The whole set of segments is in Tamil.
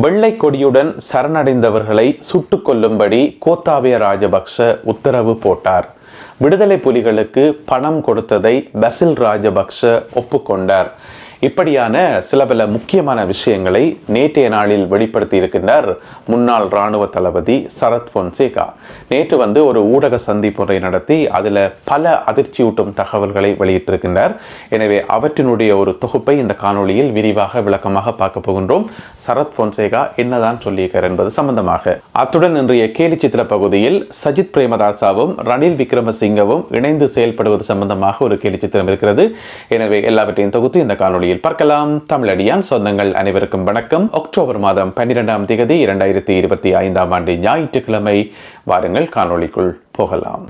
வெள்ளை கொடியுடன் சரணடைந்தவர்களை சுட்டுக் கொல்லும்படி கோத்தாபய ராஜபக்ஷ உத்தரவு போட்டார். விடுதலை புலிகளுக்கு பணம் கொடுத்ததை பசில் ராஜபக்ஷ ஒப்புக்கொண்டார். இப்படியான சில பல முக்கியமான விஷயங்களை நேற்றைய நாளில் வெளிப்படுத்தி இருக்கின்றார் முன்னாள் இராணுவ தளபதி சரத் பொன்சேகா. நேற்று வந்து ஒரு ஊடக சந்திப்புரை நடத்தி அதில் பல அதிர்ச்சியூட்டும் தகவல்களை வெளியிட்டிருக்கின்றார். எனவே அவற்றினுடைய ஒரு தொகுப்பை இந்த காணொளியில் விரிவாக விளக்கமாக பார்க்க போகின்றோம். சரத் பொன்சேகா என்னதான் சொல்லியிருக்கார் என்பது சம்பந்தமாக. அத்துடன் இன்றைய கேலி சித்திர பகுதியில் சஜித் பிரேமதாசாவும் ரணில் விக்ரமசிங்கவும் இணைந்து செயல்படுவது சம்பந்தமாக ஒரு கேலி சித்திரம் இருக்கிறது. எனவே எல்லாவற்றையும் தொகுத்து இந்த காணொளியில் பார்க்கலாம். தமிழடியான் சொந்தங்கள் அனைவருக்கும் வணக்கம். அக்டோபர் மாதம் பன்னிரெண்டாம் தேதி இரண்டாயிரத்தி இருபத்தி ஐந்தாம் ஆண்டு ஞாயிற்றுக்கிழமை. வாருங்கள் காணொலிக்குள் போகலாம்.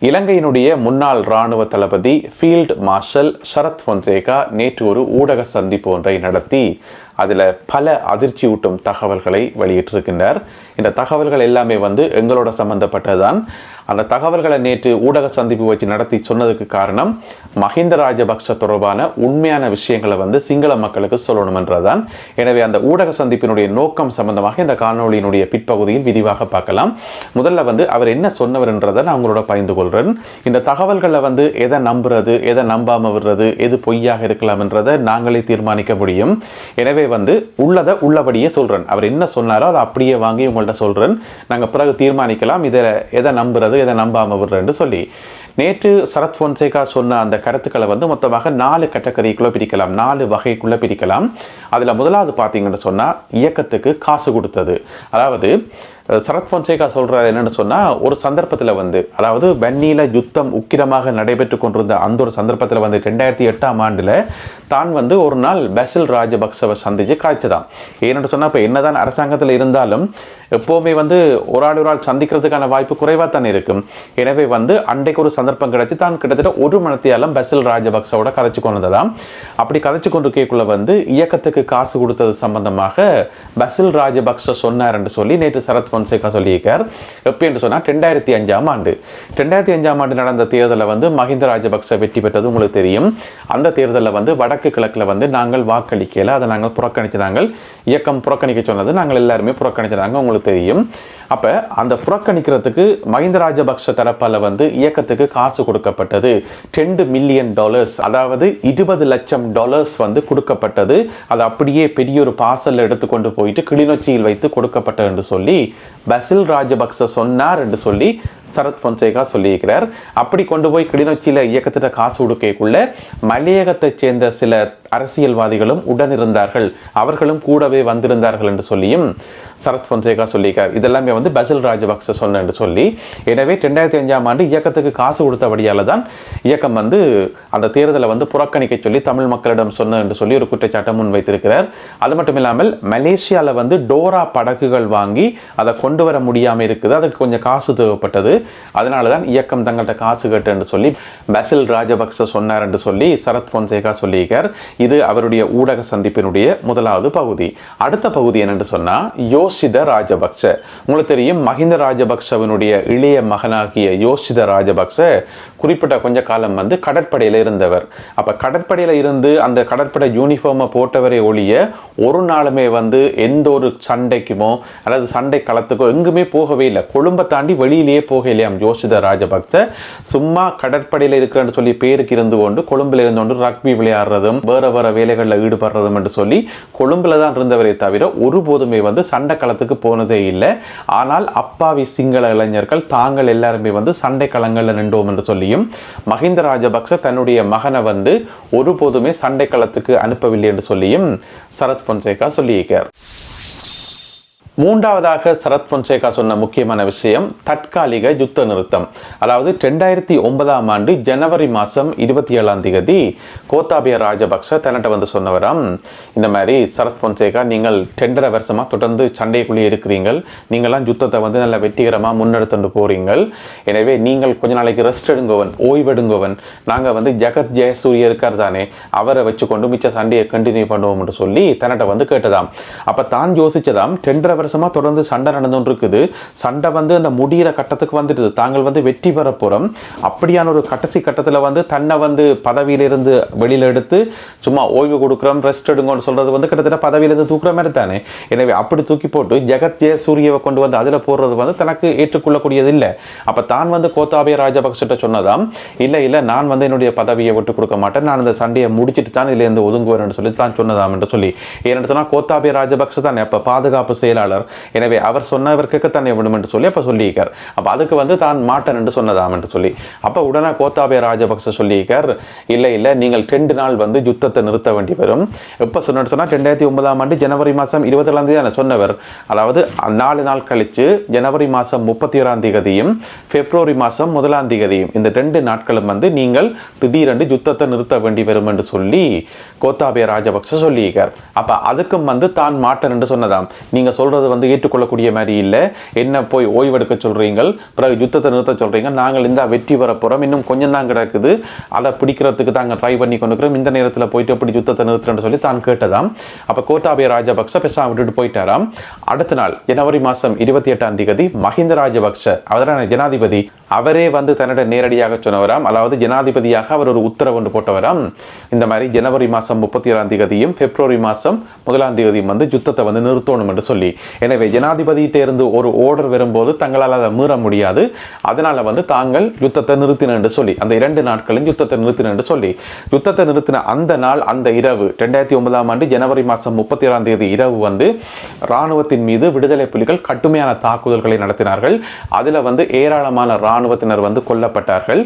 இலங்கையினுடைய முன்னாள் இராணுவ தளபதி ஃபீல்ட் மார்ஷல் சரத் பொன்சேகா நேற்று ஒரு ஊடக சந்திப்பு ஒன்றை நடத்தி அதில் பல அதிர்ச்சியூட்டும் தகவல்களை வெளியிட்டிருக்கின்றார். இந்த தகவல்கள் எல்லாமே வந்து எங்களோட சம்பந்தப்பட்டதுதான். அந்த தகவல்களை நேற்று ஊடக சந்திப்பு வச்சு நடத்தி சொன்னதுக்கு காரணம் மஹிந்த ராஜபக்ச தொடர்பான உண்மையான விஷயங்களை வந்து சிங்கள மக்களுக்கு சொல்லணும் என்றதான் எனவே அந்த ஊடக சந்திப்பினுடைய நோக்கம் சம்பந்தமாக இந்த காணொளியினுடைய பிற்பகுதியில் விரிவாக பார்க்கலாம். முதல்ல வந்து அவர் என்ன சொன்னவர்ன்றதை நான் உங்களோட பகிர்ந்து கொள்கிறேன் இந்த தகவல்களை வந்து எதை நம்புறது எதை நம்பாம விடுறது எது பொய்யாக இருக்கலாம்ன்றதை நாங்களே தீர்மானிக்க முடியும். எனவே வந்து உள்ளதை உள்ளபடியே சொல்றேன். அவர் என்ன சொன்னாரோ அதை அப்படியே வாங்கி உங்கள்கிட்ட சொல்றேன். நாங்கள் பிறகு தீர்மானிக்கலாம். இதை எதை நம்புறது போய் அதை நம்பாமல் விடுறேன்னு சொல்லி நேற்று சரத் பொன்சேகா சொன்ன அந்த கருத்துக்களை வந்து மொத்தமாக நாலு கேட்டகரிக்குள்ளே பிரிக்கலாம் நாலு வகைக்குள்ளே பிரிக்கலாம். அதில் முதலாவது பார்த்தீங்கன்னு சொன்னால் இயக்கத்துக்கு காசு கொடுத்தது. அதாவது சரத் பொன்சேகா சொல்கிறார் என்னென்னு சொன்னால் ஒரு சந்தர்ப்பத்தில் வந்து அதாவது வன்னியில் யுத்தம் உக்கிரமாக நடைபெற்று கொண்டிருந்த அந்த ஒரு சந்தர்ப்பத்தில் வந்து ரெண்டாயிரத்தி எட்டாம் ஆண்டில் தான் வந்து ஒரு நாள் பெசில் ராஜபக்சவை சந்தித்து காய்ச்சதான் ஏன்னு சொன்னால் இப்போ என்னதான் அரசாங்கத்தில் இருந்தாலும் எப்போவுமே வந்து ஒரு ஆள் ஒரு ஆள் சந்திக்கிறதுக்கான வாய்ப்பு குறைவாக தானே இருக்கும். எனவே வந்து அன்றைக்கு ஒரு சந்தர்ப்பம் கிடைச்சி தான் கிட்டத்தட்ட ஒரு மணத்தையாலும் பெசில் ராஜபக்சவோட கதைச்சு கொண்டதாம் அப்படி கதைச்சு கொண்டு கேட்குள்ள வந்து இயக்கத்துக்கு காசு கொடுத்தது சம்பந்தமாக பசில் ராஜபக்ச சொன்னார் என்று சொல்லி நேற்று சரத் பொன்சேகா சொல்லியிருக்கார். எப்போ என்று சொன்னால் ரெண்டாயிரத்தி அஞ்சாம் ஆண்டு. ரெண்டாயிரத்தி அஞ்சாம் ஆண்டு நடந்த தேர்தலில் வந்து மஹிந்த ராஜபக்ச வெற்றி பெற்றது உங்களுக்கு தெரியும். அந்த தேர்தலில் வந்து வடக்கு கிழக்கில் வந்து நாங்கள் வாக்களிக்கல. அதை நாங்கள் புறக்கணிச்சு நாங்கள் இயக்கம் புறக்கணிக்க சொன்னது நாங்கள் எல்லாருமே புறக்கணிச்சதாங்க உங்களுக்கு தெரியும். அப்போ அந்த புறக்கணிக்கிறதுக்கு மஹிந்த ராஜபக்ச தரப்பால் வந்து இயக்கத்துக்கு காசு கொடுக்கப்பட்டது. ரெண்டு மில்லியன் டாலர்ஸ் அதாவது இருபது லட்சம் டாலர்ஸ் வந்து கொடுக்கப்பட்டது. அது அப்படியே பெரிய ஒரு பார்சலில் எடுத்துக்கொண்டு போயிட்டு கிளிநொச்சியில் வைத்து கொடுக்கப்பட்டது என்று சொல்லி பசில் ராஜபக்ச சொன்னார் என்று சொல்லி சரத் பொன்சேகா சொல்லியிருக்கிறார். அப்படி கொண்டு போய் கிளிநொச்சியில் இயக்கத்திட்ட காசு கொடுக்கக்குள்ள மலையகத்தைச் சேர்ந்த சில அரசியல்வாதிகளும் உடனிருந்தார்கள். அவர்களும் கூடவே வந்திருந்தார்கள் என்று சொல்லியும் சரத் பொன்சேகா சொல்லியிருக்கார். இதெல்லாமே வந்து பசில் ராஜபக்ச சொன்ன என்று சொல்லி. எனவே ரெண்டாயிரத்தி அஞ்சாம் ஆண்டு இயக்கத்துக்கு காசு கொடுத்தபடியால் தான் இயக்கம் வந்து அந்த தேர்தலை வந்து புறக்கணிக்க சொல்லி தமிழ் மக்களிடம் சொன்ன என்று சொல்லி ஒரு குற்றச்சாட்டை முன் வைத்திருக்கிறார் அது மட்டும் இல்லாமல் மலேசியாவில் வந்து டோரா படகுகள் வாங்கி அதை கொண்டு வர முடியாமல் இருக்குது. அதுக்கு கொஞ்சம் காசு தேவைப்பட்டது. அதனால தான் இயக்கம் தங்கள்கிட்ட காசு கேட்டு என்று சொல்லி பசில் ராஜபக்ச சொன்னார் என்று சொல்லி சரத் பொன்சேகா சொல்லியிருக்கார். இது அவருடைய ஊடக சந்திப்பினுடைய முதலாவது பகுதி. அடுத்த பகுதி என்னென்று சொன்னால் யோசித ராஜபக்ச உங்களுக்கு தெரியும் மஹிந்த ராஜபக்சவனுடைய இளைய மகனாகிய யோசித ராஜபக்ச குறிப்பிட்ட கொஞ்ச காலம் வந்து கடற்படையில் இருந்தவர். அப்போ கடற்படையில் இருந்து அந்த கடற்படை யூனிஃபார்மை போட்டவரை ஒழிய ஒரு நாளுமே வந்து எந்த ஒரு சண்டைக்குமோ அல்லது சண்டை களத்துக்கோ எங்குமே போகவே இல்லை. கொழும்பை தாண்டி வெளியிலேயே போகலையாம் யோசித ராஜபக்ச சும்மா கடற்படையில் இருக்கிறன்னு சொல்லி பேருக்கு இருந்து கொண்டு கொழும்பில் இருந்து கொண்டு ரக்பி விளையாடுறதும் வேற வர வேலைகளில் ஈடுபடுறதும் என்று சொல்லி கொழும்பில் தான் இருந்தவரை தவிர ஒருபோதுமே வந்து சண்டை களத்துக்கு போனதே இல்லை. ஆனால் அப்பாவி சிங்கள இளைஞர்கள் தாங்கள் எல்லாருமே வந்து சண்டை களங்களில் நின்றோம் என்று சொல்லியும் மஹிந்த ராஜபக்ச தன்னுடைய மகனை வந்து ஒருபோதுமே சண்டை களத்துக்கு அனுப்பவில்லை என்று சொல்லியும் சரத் பொன்சேகா சொல்லியிருக்கார் மூன்றாவதாக சரத் பொன்சேகா சொன்ன முக்கியமான விஷயம் தற்காலிக யுத்த நிறுத்தம். அதாவது ரெண்டாயிரத்தி ஒன்பதாம் ஆண்டு ஜனவரி மாதம் இருபத்தி ஏழாம் தேதி கோத்தாபிய ராஜபக்ச தன்னிட்ட வந்து சொன்னவராம் இந்த மாதிரி சரத் பொன்சேகா நீங்கள் டெண்டரை வருஷமாக தொடர்ந்து சண்டைக்குள்ளே இருக்கிறீங்கள் நீங்களாம் யுத்தத்தை வந்து நல்ல வெற்றிகரமாக முன்னெடுத்துட்டு போகிறீங்கள் எனவே நீங்கள் கொஞ்ச நாளைக்கு ரெஸ்ட் எடுங்கவன் ஓய்வெடுங்கவன். நாங்கள் வந்து ஜெகத் ஜெயசூரிய இருக்கார் தானே அவரை வச்சுக்கொண்டு மிச்ச சண்டையை கண்டினியூ பண்ணுவோம்னு சொல்லி தன்னிட்ட வந்து கேட்டதாம். அப்போ தான் யோசிச்சதாம் டெண்டரை வருஷமாக தொடர்ந்து சண்டை நடந்துட்டு இருக்குது சண்டை வந்து அந்த முடிகிற கட்டத்துக்கு வந்துடுது. தாங்கள் வந்து வெற்றி பெற போகிறோம் அப்படியான ஒரு கடைசி கட்டத்தில் வந்து தன்னை வந்து பதவியிலிருந்து வெளியில் எடுத்து சும்மா ஓய்வு கொடுக்குறோம் ரெஸ்ட் எடுங்கன்னு சொல்றது வந்து கிட்டத்தட்ட பதவியிலிருந்து தூக்குற மாதிரி தானே. எனவே அப்படி தூக்கி போட்டு ஜெகத் ஜெயசூரியவை கொண்டு வந்து அதில் போடுறது வந்து தனக்கு ஏற்றுக்கொள்ளக்கூடியது இல்லை. அப்போ தான் வந்து கோத்தாபய ராஜபக்சட்ட சொன்னதாம் இல்லை இல்லை நான் வந்து என்னுடைய பதவியை விட்டு கொடுக்க மாட்டேன். நான் இந்த சண்டையை முடிச்சுட்டு தான் இதுல இருந்து ஒதுங்குவேன் சொல்லி தான் சொன்னதாம் என்று சொல்லி. ஏன்னு சொன்னால் கோத்தாபய ராஜபக்ச தான். இப்போ பாதுகாப்பு செயலாளர் எனவே அவர் சொன்னவருக்கு தன்னை விடும் என்று சொல்லி அப்போ சொல்லியிருக்கார். அப்போ அதுக்கு வந்து தான் மாட்டன் என்று சொன்னதாம் என்று சொல்லி. அப்போ உடனே கோத்தாபய ராஜபக்ச சொல்லியிருக்கார் இல்லை இல்லை நீங்கள் ரெண்டு நாள் வந்து யுத்தத்தை நிறுத்த வேண்டி வரும். எப்போ சொன்னு சொன்னால் ரெண்டாயிரத்தி ஒன்பதாம் ஆண்டு ஜனவரி மாதம் இருபத்தேழாம் தேதி நான் சொன்னவர். அதாவது நாலு நாள் கழித்து ஜனவரி மாதம் முப்பத்தி ஓராம் தேதியும் பிப்ரவரி மாதம் முதலாம் தேதியும் இந்த ரெண்டு நாட்களும் வந்து நீங்கள் திடீரென்று யுத்தத்தை நிறுத்த வேண்டி வரும் என்று சொல்லி கோத்தாபய ராஜபக்ச சொல்லியிருக்கார். அப்போ அதுக்கும் வந்து தான் மாட்டன் என்று சொன்னதாம். நீங்கள் சொல்கிறது சொல்றது வந்து ஏற்றுக்கொள்ளக்கூடிய மாதிரி இல்லை. என்ன போய் ஓய்வெடுக்க சொல்றீங்க பிறகு யுத்தத்தை நிறுத்த சொல்றீங்க. நாங்கள் இந்த வெற்றி பெற போறோம். இன்னும் கொஞ்சம் தான் கிடக்குது. அதை பிடிக்கிறதுக்கு தாங்க ட்ரை பண்ணி கொண்டுக்கிறோம் இந்த நேரத்தில் போயிட்டு எப்படி யுத்தத்தை நிறுத்துறேன்னு சொல்லி தான் கேட்டதாம். அப்போ கோட்டாபய ராஜபக்ச பெசாம விட்டுட்டு போயிட்டாராம். அடுத்த நாள் ஜனவரி மாதம் இருபத்தி எட்டாம் தேதி மஹிந்த ராஜபக்ச அவரான ஜனாதிபதி அவரே வந்து தன்னிடம் நேரடியாக சொன்னவராம். அதாவது ஜனாதிபதியாக அவர் ஒரு உத்தரவு ஒன்று போட்டவராம். இந்த மாதிரி ஜனவரி மாதம் முப்பத்தி ஏழாம் தேதியும் பிப்ரவரி மாதம் முதலாம் தேதியும் வந்து யுத்தத்தை வந்து நிறுத்தணும் என்று சொல்லி. எனவே ஜனாதிபதியிட்ட இருந்து ஒரு ஓர்டர் வரும்போது தங்களால் அதை மீற முடியாது. அதனால் வந்து தாங்கள் யுத்தத்தை நிறுத்தின என்று சொல்லி அந்த இரண்டு நாட்களும் யுத்தத்தை நிறுத்தின என்று சொல்லி. யுத்தத்தை நிறுத்தின அந்த நாள் அந்த இரவு ரெண்டாயிரத்தி ஒன்பதாம் ஆண்டு ஜனவரி மாதம் முப்பத்தி ஏழாம் தேதி இரவு வந்து இராணுவத்தின் மீது விடுதலை புலிகள் கடுமையான தாக்குதல்களை நடத்தினார்கள். அதில் வந்து ஏராளமான இராணுவத்தினர் வந்து கொல்லப்பட்டார்கள்.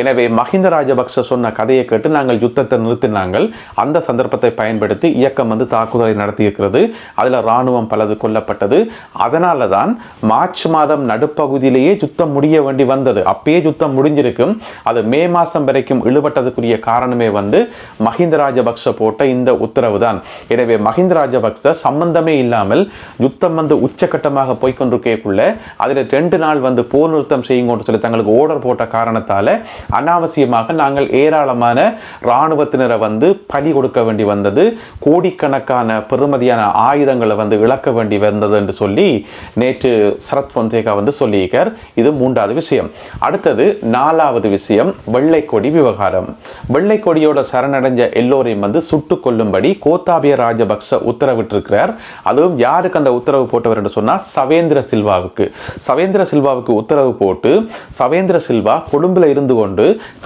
எனவே மஹிந்த ராஜபக்ச சொன்ன கதையை கேட்டு நாங்கள் யுத்தத்தை நிறுத்தினாங்கள். அந்த சந்தர்ப்பத்தை பயன்படுத்தி இயக்கம் வந்து தாக்குதலை நடத்தியிருக்கிறது. அதில் இராணுவம் பலது கொல்லப்பட்டது. அதனால தான் மார்ச் மாதம் நடுப்பகுதியிலேயே யுத்தம் முடிய வேண்டி வந்தது. அப்பயே யுத்தம் முடிஞ்சிருக்கும். அது மே மாதம் வரைக்கும் இழுபட்டதுக்குரிய காரணமே வந்து மஹிந்த ராஜபக்ச போட்ட இந்த உத்தரவு தான் எனவே மஹிந்த ராஜபக்ச சம்பந்தமே இல்லாமல் யுத்தம் வந்து உச்சகட்டமாக போய்கொண்டிருக்கக்குள்ள அதில் ரெண்டு நாள் வந்து போர் நிறுத்தம் செய்யுங்கன்னு சொல்லி தங்களுக்கு ஓர்டர் போட்ட காரணத்தால் அனாவசியமாக நாங்கள் ஏராளமான இராணுவத்தினரை வந்து பலி கொடுக்க வேண்டி வந்தது கோடிக்கணக்கான பெருமதியான ஆயுதங்களை வந்து இழக்க வேண்டி வந்தது என்று சொல்லி நேற்று சரத் பொன்சேகா வந்து சொல்லியிருக்கார். இது மூன்றாவது விஷயம். அடுத்தது நாலாவது விஷயம் வெள்ளைக்கொடி விவகாரம். வெள்ளைக்கொடியோட சரணடைஞ்ச எல்லோரையும் வந்து சுட்டுக் கொல்லும்படி கோத்தாபிய ராஜபக்ச உத்தரவிட்டிருக்கிறார். அதுவும் யாருக்கு அந்த உத்தரவு போட்டவர் என்று சொன்னால் சவேந்திர சில்வாவுக்கு. சவேந்திர சில்வாவுக்கு உத்தரவு போட்டு சவேந்திர சில்வா கொழும்பில் இருந்து கொண்டு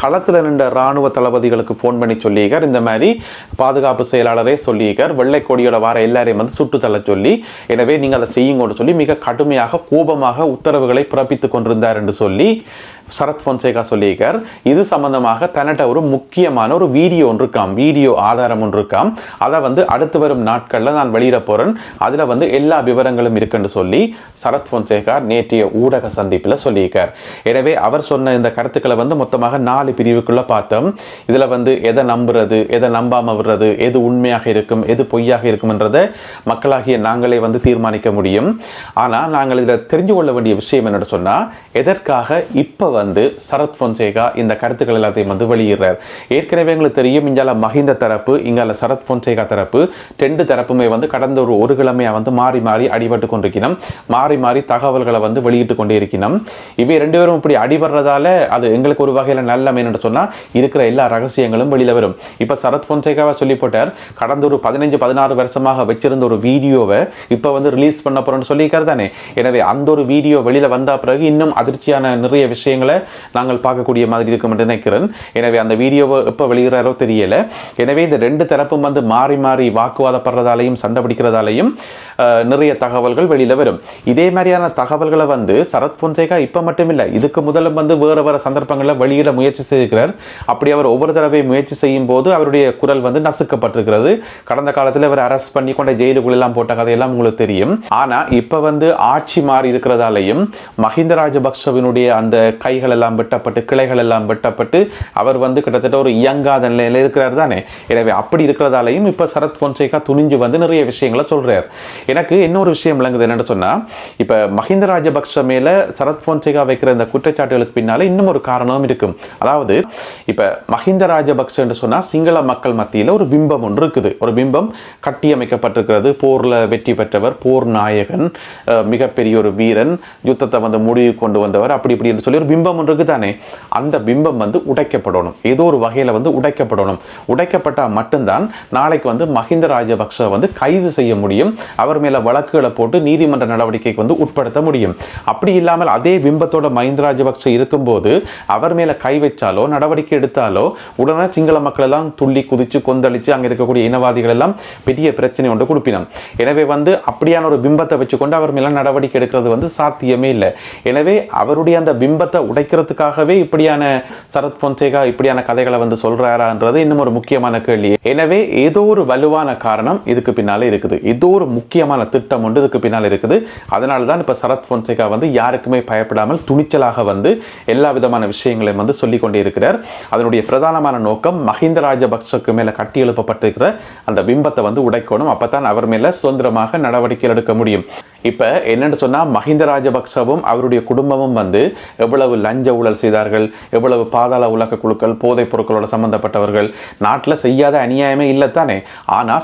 களத்தில் நின்ற ராணுவ தளபதிகளுக்கு ஃபோன் பண்ணி சொல்லியிருக்கார் இந்த மாதிரி பாதுகாப்பு செயலாளரே சொல்லியிருக்கார் வெள்ளை கொடியோட வார எல்லாரையும் வந்து சுட்டு தள்ள சொல்லி எனவே நீங்கள் அதை செய்யுங்கன்னு சொல்லி மிக கடுமையாக கோபமாக உத்தரவுகளை பிறப்பித்துக் கொண்டிருந்தார் என்று சொல்லி சரத் பொன்சேகா சொல்லியிருக்கார். இது சம்பந்தமாக தன்னிட்ட ஒரு முக்கியமான ஒரு வீடியோ ஒன்று இருக்காம். வீடியோ ஆதாரம் ஒன்று இருக்காம். அதை வந்து அடுத்து வரும் நாட்களில் நான் வெளியிட போகிறேன் அதில் வந்து எல்லா விவரங்களும் இருக்குன்னு சொல்லி சரத் பொன்சேகா நேற்றைய ஊடக சந்திப்பில் சொல்லியிருக்கார். எனவே அவர் சொன்ன இந்த கருத்துக்களை வந்து மொத்தமாக நாலு பிரிவுக்குள்ளே பார்த்தோம். இதில் வந்து எதை நம்புறது எதை நம்பாமல் விடுறது எது உண்மையாக இருக்கும் எது பொய்யாக இருக்கும்ன்றதை மக்களாகிய நாங்களே வந்து தீர்மானிக்க முடியும். ஆனால் நாங்கள் இதில் தெரிஞ்சு கொள்ள வேண்டிய விஷயம் என்னென்னு சொன்னால் எதற்காக இப்போ வந்து சரத் பொன்சேகா இந்த கருத்துக்கள் எல்லாத்தையும் வந்து வெளியிடுறார். ஏற்கனவே எங்களுக்கு தெரியும் இங்கால மஹிந்த தரப்பு இங்கால சரத் பொன்சேகா தரப்பு ரெண்டு தரப்புமே வந்து கடந்த ஒரு ஒரு கிழமையாக வந்து மாறி மாறி அடிபட்டு கொண்டிருக்கணும் மாறி மாறி தகவல்களை வந்து வெளியிட்டு கொண்டே இருக்கணும் இவை ரெண்டு பேரும் இப்படி அடிபடுறதால அது எங்களுக்கு ஒரு வகையில் நல்ல என்று சொன்னால் இருக்கிற எல்லா ரகசியங்களும் வெளியில் வரும். இப்போ சரத் பொன்சேகாவை சொல்லி போட்டார் கடந்த ஒரு பதினஞ்சு பதினாறு வருஷமாக வச்சிருந்த ஒரு வீடியோவை இப்போ வந்து ரிலீஸ் பண்ண போகிறோன்னு சொல்லியிருக்காரு தானே. எனவே அந்த ஒரு வீடியோ வெளியில் வந்த பிறகு இன்னும் அதிர்ச்சியான நிறைய விஷயங்கள் நாங்கள் பார்க்கக்கூடிய மாதிரி இருக்கும் என்று நினைக்கிறேன். எனவே அந்த வீடியோவை எப்போ வெளியிறாரோ தெரியல. எனவே இந்த ரெண்டு தரப்பும் வந்து மாறி மாறி வாக்குவாதப்படுறதாலையும் சண்டை பிடிக்கிறதாலையும் நிறைய தகவல்கள் வெளியில வரும். இதே மாதிரியான தகவல்களை வந்து சரத் பொன்சேகா இப்போ மட்டும் இல்லை இதுக்கு முதலும் வந்து வேறு வேறு சந்தர்ப்பங்களில் வெளியிட முயற்சி செய்திருக்கிறார் அப்படி அவர் ஒவ்வொரு தடவை முயற்சி செய்யும் போது அவருடைய குரல் வந்து நசுக்கப்பட்டிருக்கிறது. கடந்த காலத்தில் அவர் அரெஸ்ட் பண்ணி கொண்ட ஜெயிலுக்குள்ளெல்லாம் போட்ட கதையெல்லாம் உங்களுக்கு தெரியும். ஆனா இப்ப வந்து ஆட்சி மாறி இருக்கிறதாலையும் மஹிந்த ராஜபக்சவினுடைய அந்த கை காய்கள் எல்லாம் வெட்டப்பட்டு கிளைகள் எல்லாம் வெட்டப்பட்டு அவர் வந்து கிட்டத்தட்ட ஒரு இயங்காத நிலையில் இருக்கிறார் தானே. எனவே அப்படி இருக்கிறதாலையும் இப்போ சரத் பொன்சேகா துணிஞ்சு வந்து நிறைய விஷயங்களை சொல்றார். எனக்கு இன்னொரு விஷயம் விளங்குது என்னென்னு சொன்னா இப்போ மஹிந்த ராஜபக்ஷ மேல சரத் பொன்சேகா வைக்கிற இந்த குற்றச்சாட்டுகளுக்கு பின்னால இன்னும் ஒரு காரணமும் இருக்கும். அதாவது இப்போ மஹிந்த ராஜபக்ஷ என்று சொன்னா சிங்கள மக்கள் மத்தியில் ஒரு பிம்பம் ஒன்று இருக்குது. ஒரு பிம்பம் கட்டியமைக்கப்பட்டிருக்கிறது. போர்ல வெற்றி பெற்றவர் போர் நாயகன் மிகப்பெரிய ஒரு வீரன் யுத்தத்தை வந்து முடிவு கொண்டு வந்தவர் அப்படி இப்படி என்று சொல்லி ஒரு பிம்பம் பிம்பம் இருக்கு தானே? அந்த பிம்பம் வந்து உடைக்கப்படணும். ஏதோ ஒரு வகையில் வந்து உடைக்கப்படணும். உடைக்கப்பட்டால் மட்டும்தான் நாளைக்கு வந்து மஹிந்த ராஜபக்ச வந்து கைது செய்ய முடியும். அவர் மேலே வழக்குகளை போட்டு நீதிமன்ற நடவடிக்கைக்கு வந்து உட்படுத்த முடியும். அப்படி இல்லாமல் அதே பிம்பத்தோட மஹிந்த ராஜபக்ஷ இருக்கும்போது அவர் மேலே கை வச்சாலோ நடவடிக்கை எடுத்தாலோ உடனே சிங்கள மக்கள் எல்லாம் துள்ளி குதிச்சு கொந்தளிச்சு அங்கே இருக்கக்கூடிய இனவாதிகள் எல்லாம் பெரிய பிரச்சனை ஒன்று கொடுப்பினோம் எனவே வந்து அப்படியான ஒரு பிம்பத்தை வச்சுக்கொண்டு அவர் மேலே நடவடிக்கை எடுக்கிறது வந்து சாத்தியமே இல்லை. எனவே அவருடைய அந்த பிம்பத்தை உடைக்கிறதுக்காகவே இப்படியான சரத் பொன்சேகா இப்படியான கதைகளை வந்து சொல்றாரான்றது இன்னும் ஒரு முக்கியமான கேள்வி. எனவே ஏதோ ஒரு வலுவான காரணம் இதுக்கு பின்னாலே இருக்குது. ஏதோ ஒரு முக்கியமான திட்டம் ஒன்று இதுக்கு பின்னால் இருக்குது. அதனால தான் இப்போ சரத் பொன்சேகா வந்து யாருக்குமே பயப்படாமல் துணிச்சலாக வந்து எல்லா விதமான விஷயங்களையும் வந்து சொல்லிக் கொண்டே இருக்கிறார் அதனுடைய பிரதானமான நோக்கம் மஹிந்த ராஜபக்சக்கு மேலே கட்டி எழுப்பப்பட்டிருக்கிற அந்த பிம்பத்தை வந்து உடைக்கணும். அப்பதான் அவர் மேல சுதந்திரமாக நடவடிக்கை எடுக்க முடியும். இப்போ என்னென்னு சொன்னால் மஹிந்த ராஜபக்சவும் அவருடைய குடும்பமும் வந்து எவ்வளவு லஞ்ச ஊழல் செய்தார்கள் எவ்வளவு பாதாள உலக குழுக்கள் போதைப் பொருட்களோட சம்பந்தப்பட்டவர்கள். நாட்டில் செய்யாத அநியாயமே இல்லை தானே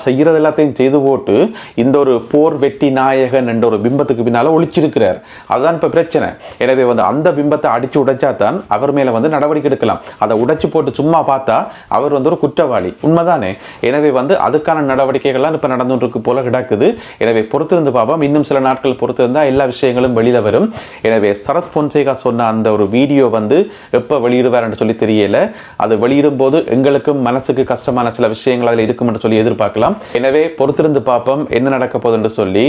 செய்கிறது எல்லாத்தையும் செய்து போட்டு இந்த ஒரு போர் வெட்டி நாயகன் என்ற ஒரு பிம்பத்துக்கு பின்னால் ஒழிச்சிருக்கிறார் அதுதான் இப்போ பிரச்சனை. எனவே வந்து அந்த பிம்பத்தை அடித்து உடைச்சா தான் அவர் மேலே வந்து நடவடிக்கை எடுக்கலாம். அதை உடைச்சு போட்டு சும்மா பார்த்தா அவர் வந்து ஒரு குற்றவாளி. உண்மைதானே? எனவே வந்து அதுக்கான நடவடிக்கைகள்லாம் இப்போ நடந்துட்டு இருக்கு போல கிடக்குது. எனவே பொறுத்திருந்து பார்ப்போம். இன்னும் சில நாட்கள் பொறுத்திருந்தால் எல்லா விஷயங்களும் வெளியில் வரும். எனவே சரத் பொன்சேகா சொன்ன அந்த ஒரு வீடியோ வந்து எப்போ வெளியிடுவார்னு சொல்லி தெரியல. அது வெளியிடும் போது எங்களுக்கும் மனசுக்கு கஷ்டமான சில விஷயங்கள் அதில் இருக்கும் என்று சொல்லி எதிர்பார்க்கலாம். எனவே பொறுத்திருந்து பார்ப்போம் என்ன நடக்க போகுது என்று சொல்லி.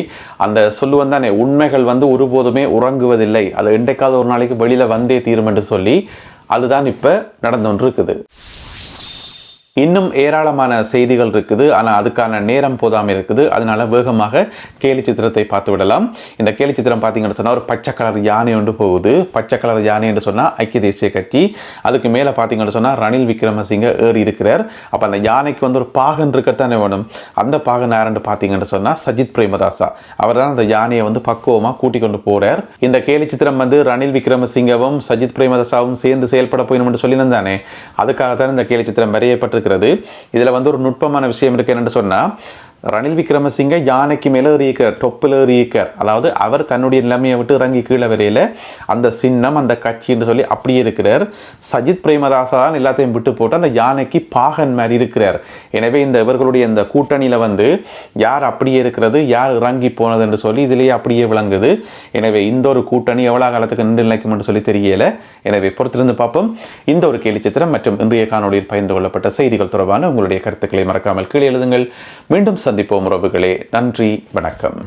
அந்த சொல்லுவன் தானே உண்மைகள் வந்து ஒருபோதுமே உறங்குவதில்லை. அது என்றைக்காவது ஒரு நாளைக்கு வெளியில் வந்தே தீரும் என்று சொல்லி. அதுதான் இப்போ நடந்து கொண்டு இருக்குது இன்னும் ஏராளமான செய்திகள் இருக்குது. ஆனால் அதுக்கான நேரம் போதாமல் இருக்குது. அதனால வேகமாக கேலி சித்திரத்தை பார்த்து விடலாம். இந்த கேலி சித்திரம் பார்த்தீங்கன்னு சொன்னால் ஒரு பச்சை கலர் யானை ஒன்று போகுது. பச்சை கலர் யானை என்று சொன்னால் ஐக்கிய தேசிய கட்சி. அதுக்கு மேலே பார்த்தீங்கன்னு சொன்னால் ரணில் விக்ரமசிங்க ஏறி இருக்கிறார். அப்போ அந்த யானைக்கு வந்து ஒரு பாகன் இருக்கத்தானே வேணும். அந்த பாகன் யாருன்னு பார்த்தீங்கன்னு சொன்னால் சஜித் பிரேமதாசா. அவர் தான் அந்த யானையை வந்து பக்குவமாக கூட்டிக் கொண்டு போகிறார் இந்த கேலி சித்திரம் வந்து ரணில் விக்ரமசிங்கவும் சஜித் பிரேமதாசாவும் சேர்ந்து செயல்பட போயிடும் சொல்லியிருந்தானே. அதுக்காக தான் இந்த கேலி சித்திரம் இருக்கிறது. இதில் வந்து ஒரு நுட்பமான விஷயம் இருக்கு என்னென்னு சொன்னால் ரணில் விக்ரமசிங்க யானைக்கு மேலே ஏறியிருக்கார் டொப்பில் ஏறியிருக்கார் அதாவது அவர் தன்னுடைய நிலைமையை விட்டு இறங்கி கீழே வரையில் அந்த சின்னம் அந்த கட்சி என்று சொல்லி அப்படியே இருக்கிறார். சஜித் பிரேமதாசா தான் எல்லாத்தையும் விட்டு போட்டு அந்த யானைக்கு பாகன் மாதிரி இருக்கிறார். எனவே இந்த இவர்களுடைய இந்த கூட்டணியில் வந்து யார் அப்படியே இருக்கிறது யார் இறங்கி போனது என்று சொல்லி இதிலேயே அப்படியே விளங்குது. எனவே இந்த ஒரு கூட்டணி எவ்வளோ காலத்துக்கு நின்று நிலைக்கும் என்று சொல்லி தெரியல. எனவே பொறுத்திருந்து பார்ப்போம். இந்த ஒரு கேலி சித்திரம் மற்றும் இன்றைய காணொலியில் பகிர்ந்து கொள்ளப்பட்ட செய்திகள் தொடர்பான உங்களுடைய கருத்துக்களை மறக்காமல் கீழே எழுதுங்கள். மீண்டும் சந்திப்போம் உறவுகளே. நன்றி வணக்கம்.